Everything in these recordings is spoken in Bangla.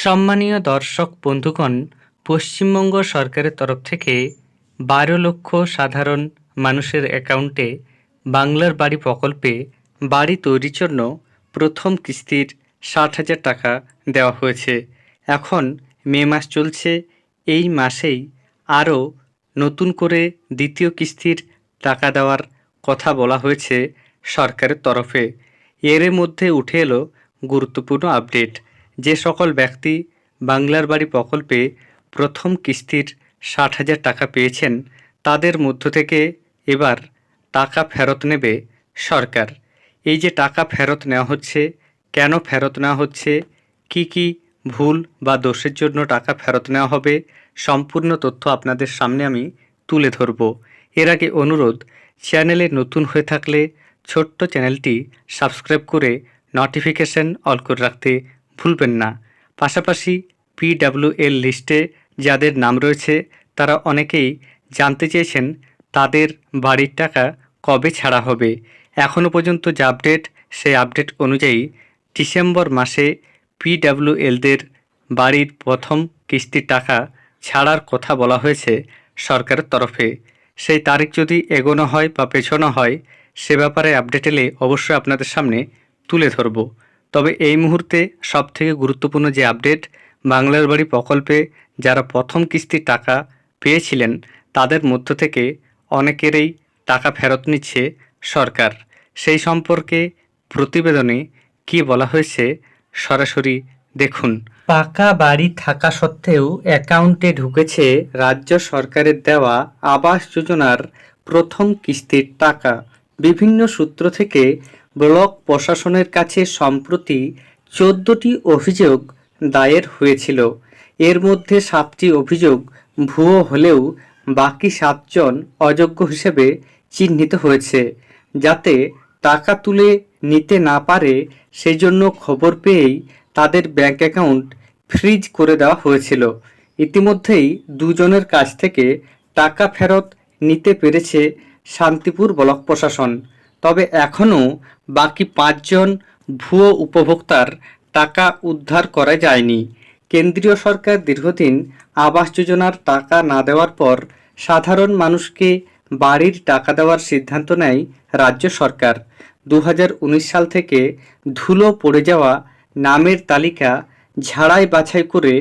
সম্মানীয় দর্শক বন্ধুগণ, পশ্চিমবঙ্গ সরকারের তরফ থেকে বারো লক্ষ সাধারণ মানুষের অ্যাকাউন্টে বাংলার বাড়ি প্রকল্পে বাড়ি তৈরির জন্য প্রথম কিস্তির ষাট হাজার টাকা দেওয়া হয়েছে। এখন মে মাস চলছে, এই মাসেই আরও নতুন করে দ্বিতীয় কিস্তির টাকা দেওয়ার কথা বলা হয়েছে সরকারের তরফে। এর মধ্যে উঠে এলো গুরুত্বপূর্ণ আপডেট। যে সকল ব্যক্তি বাংলার বাড়ি প্রকল্পে প্রথম কিস্তির ষাট হাজার টাকা পেয়েছেন, তাদের মধ্য থেকে এবার টাকা ফেরত নেবে সরকার। এই যে টাকা ফেরত নেওয়া হচ্ছে, কেন ফেরত নেওয়া হচ্ছে, কি কি ভুল বা দোষের জন্য টাকা ফেরত নেওয়া হবে, সম্পূর্ণ তথ্য আপনাদের সামনে আমি তুলে ধরব। এর আগে অনুরোধ, চ্যানেলে নতুন হয়ে থাকলে ছোট্ট চ্যানেলটি সাবস্ক্রাইব করে নোটিফিকেশন অল করে রাখতে ভুলবেন না। পাশাপাশি পিডাব্লিউএল লিস্টে যাদের নাম রয়েছে, তারা অনেকেই জানতে চেয়েছেন তাদের বাড়ির টাকা কবে ছাড়া হবে। এখনও পর্যন্ত যে আপডেট, সেই আপডেট অনুযায়ী ডিসেম্বর মাসে পিডাব্লিউএলদের বাড়ির প্রথম কিস্তির টাকা ছাড়ার কথা বলা হয়েছে সরকারের তরফে। সেই তারিখ যদি এগোনো হয় বা পেছনো হয়, সে ব্যাপারে আপডেট এলে অবশ্যই আপনাদের সামনে তুলে ধরব। তবে এই মুহূর্তে সবথেকে গুরুত্বপূর্ণ যে আপডেট, বাংলার বাড়ি প্রকল্পে যারা প্রথম কিস্তির টাকা পেয়েছিলেন, তাদের মধ্য থেকে অনেকেরই টাকা ফেরত নিচ্ছে সরকার। সেই সম্পর্কে প্রতিবেদনে কি বলা হয়েছে সরাসরি দেখুন। পাকা বাড়ি থাকা সত্ত্বেও অ্যাকাউন্টে ঢুকেছে রাজ্য সরকারের দেওয়া আবাস যোজনার প্রথম কিস্তির টাকা। বিভিন্ন সূত্র থেকে ব্লক প্রশাসনের কাছে সম্প্রতি চোদ্দটি অভিযোগ দায়ের হয়েছিল। এর মধ্যে সাতটি অভিযোগ ভুয়ো হলেও বাকি সাতজন অযোগ্য হিসেবে চিহ্নিত হয়েছে। যাতে টাকা তুলে নিতে না পারে সেই জন্য খবর পেয়েই তাদের ব্যাংক অ্যাকাউন্ট ফ্রিজ করে দেওয়া হয়েছিল। ইতিমধ্যেই দুজনের কাছ থেকে টাকা ফেরত নিতে পেরেছে শান্তিপুর ব্লক প্রশাসন। তবে এখনও বাকি পাঁচজন ভুয়ো উপভোক্তার টাকা উদ্ধার করা যায়নি। কেন্দ্রীয় সরকার দীর্ঘদিন আবাস যোজনার টাকা না দেওয়ার পর সাধারণ মানুষকে বাড়ির টাকা দেওয়ার সিদ্ধান্ত নেয় রাজ্য সরকার। দু হাজার উনিশ সাল থেকে ধুলো পড়ে যাওয়া নামের তালিকা ঝাড়াই বাছাই করে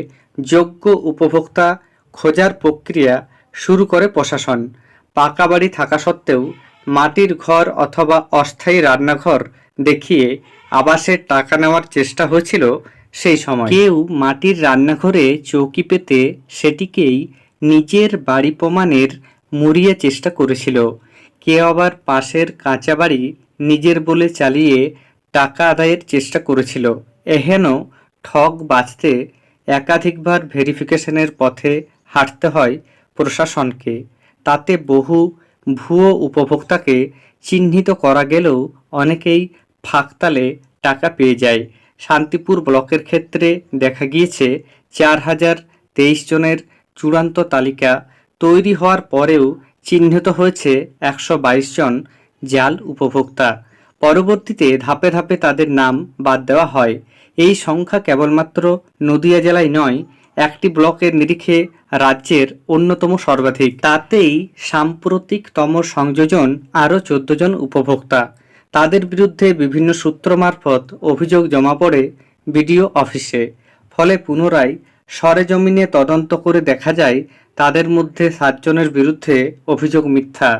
যোগ্য উপভোক্তা খোঁজার প্রক্রিয়া শুরু করে প্রশাসন। পাকা বাড়ি থাকা সত্ত্বেও মাটির ঘর অথবা অস্থায়ী রান্নাঘর দেখিয়ে আবাসের টাকা নেওয়ার চেষ্টা হয়েছিল সেই সময়। কেউ মাটির রান্নাঘরে চৌকি পেতে সেটিকেই নিজের বাড়ি প্রমাণের মুড়িয়ে চেষ্টা করেছিল। কেউ আবার পাশের কাঁচা বাড়ি নিজের বলে চালিয়ে টাকা আদায়ের চেষ্টা করেছিল। এহেন ঠগ বাঁচতে একাধিকবার ভেরিফিকেশনের পথে হাঁটতে হয় প্রশাসনকে। তাতে বহু ভুয়ো উপভোক্তাকে চিহ্নিত করা গেলেও অনেকেই ফাঁকতালে টাকা পেয়ে যায়। শান্তিপুর ব্লকের ক্ষেত্রে দেখা গিয়েছে, চার হাজার তেইশ জনের চূড়ান্ত তালিকা তৈরি হওয়ার পরেও চিহ্নিত হয়েছে একশো বাইশ জন জাল উপভোক্তা। পরবর্তীতে ধাপে ধাপে তাদের নাম বাদ দেওয়া হয়। এই সংখ্যা কেবলমাত্র নদিয়া জেলায় নয় একটি ব্লকের নিরিখে রাজ্যের অন্যতম সর্বাধিক। তাতেই সাম্প্রতিকতম সংযোজন আরও চোদ্দ জন উপভোক্তা। তাদের বিরুদ্ধে বিভিন্ন সূত্র মারফত অভিযোগ জমা পড়ে বিডিও অফিসে। ফলে পুনরায় সরেজমিনে তদন্ত করে দেখা যায়, তাদের মধ্যে সাতজনের বিরুদ্ধে অভিযোগ মিথ্যা।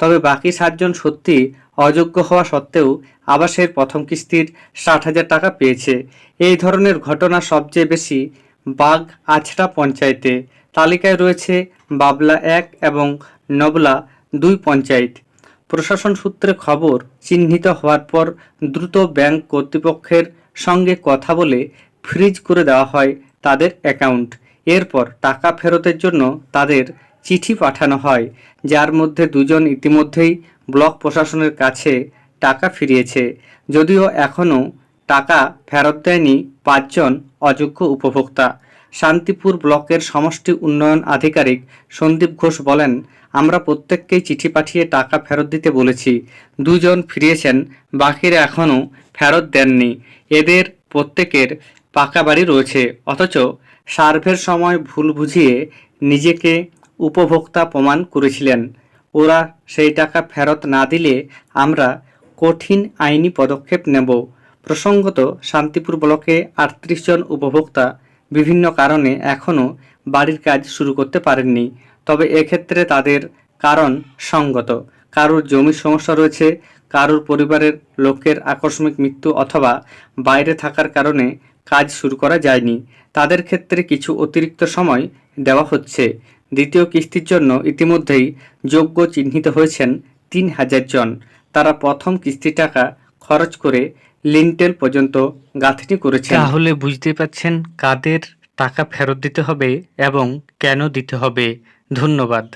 তবে বাকি সাতজন সত্যি অযোগ্য হওয়া সত্ত্বেও আবাসের প্রথম কিস্তির ষাট হাজার টাকা পেয়েছে। এই ধরনের ঘটনা সবচেয়ে বেশি বাঘ আছড়া পঞ্চায়েতে। তালিকায় রয়েছে বাবলা এক এবং নবলা দুই পঞ্চায়েত। প্রশাসন সূত্রে খবর, চিহ্নিত হওয়ার পর দ্রুত ব্যাংক কর্তৃপক্ষের সঙ্গে কথা বলে ফ্রিজ করে দেওয়া হয় তাদের অ্যাকাউন্ট। এরপর টাকা ফেরতের জন্য তাদের চিঠি পাঠানো হয়, যার মধ্যে দুজন ইতিমধ্যেই ব্লক প্রশাসনের কাছে টাকা ফিরিয়েছে। যদিও এখনও টাকা ফেরত দেয়নি পাঁচজন অযোগ্য উপভোক্তা। শান্তিপুর ব্লকের সমষ্টি উন্নয়ন আধিকারিক সন্দীপ ঘোষ বলেন, আমরা প্রত্যেককেই চিঠি পাঠিয়ে টাকা ফেরত দিতে বলেছি। দুজন ফিরিয়েছেন, বাকিরা এখনও ফেরত দেননি। এদের প্রত্যেকের পাকা বাড়ি রয়েছে। অথচ সার্ভের সময় ভুল বুঝিয়ে নিজেকে উপভোক্তা প্রমাণ করেছিলেন। ওরা সেই টাকা ফেরত না দিলে আমরা কঠিন আইনি পদক্ষেপ নেব। প্রসঙ্গত, শান্তিপুর ব্লকে আটত্রিশ জন উপভোক্তা বিভিন্ন কারণে এখনও বাড়ির কাজ শুরু করতে পারেননি। তবে এক্ষেত্রে তাদের কারণ সঙ্গত। কারোর জমির সমস্যা রয়েছে, কারোর পরিবারের লোকের আকস্মিক মৃত্যু অথবা বাইরে থাকার কারণে কাজ শুরু করা যায়নি। তাদের ক্ষেত্রে কিছু অতিরিক্ত সময় দেওয়া হচ্ছে। দ্বিতীয় কিস্তির জন্য ইতিমধ্যেই যোগ্য চিহ্নিত হয়েছেন তিন হাজার জন। তারা প্রথম কিস্তি টাকা খরচ করে লিন্টেল পর্যন্ত গাঁথনি করেছে তাহলে বুঝতে পাচ্ছেন কাদের টাকা ফেরত দিতে হবে এবং কেন দিতে হবে। ধন্যবাদ।